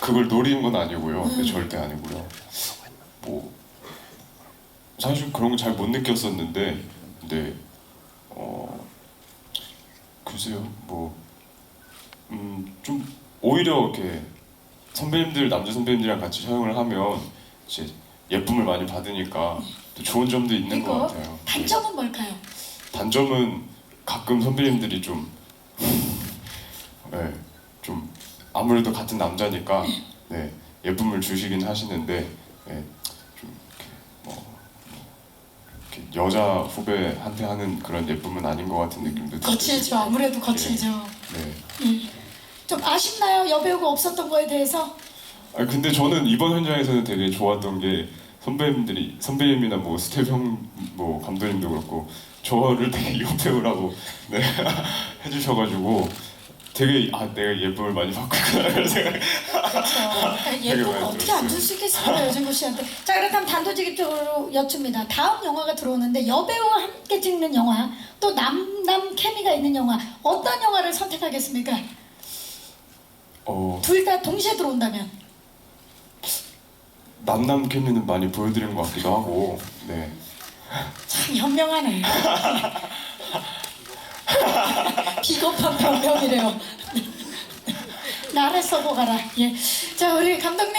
그걸 노리는 건 아니고요. 네, 절대 아니고요. 뭐 사실 그런 거 잘 못 느꼈었는데, 근데 어 글쎄요, 뭐음좀 오히려 이렇게 선배님들 남자 선배님들이랑 같이 촬영을 하면 이제 예쁨을 많이 받으니까 또 좋은 점도 있는 것 같아요. 단점은 뭘까요? 단점은 가끔 선배님들이 좀, 네, 좀 아무래도 같은 남자니까 네, 예쁨을 주시긴 하시는데 네, 좀 이렇게 뭐 이렇게 여자 후배한테 하는 그런 예쁨은 아닌 것 같은 느낌도 들고 거칠죠. 아무래도 거칠죠. 네. 좀 아쉽나요? 여배우가 없었던 거에 대해서? 아 근데 저는 이번 현장에서는 되게 좋았던 게 선배님들이 선배님이나 뭐 스텝 형뭐 감독님도 그렇고 저를 되게 여배우라고 네, 해주셔가지고 되게 아 내가 예쁨을 많이 받고 있구나 이런 생각. 그렇죠. 많이 어떻게 안줄수 있겠습니까 여진구 씨한테. 자 그렇다면 단도직입적으로 여쭙니다. 다음 영화가 들어오는데 여배우와 함께 찍는 영화 또 남남 케미가 있는 영화 어떤 영화를 선택하겠습니까? 어 둘 다 동시에 들어온다면 남남 케미는 많이 보여드린 것 같기도 하고 네. 참 현명하네. 비겁한 변명이래요. 나를 써고 가라. 예. 자 우리 감독님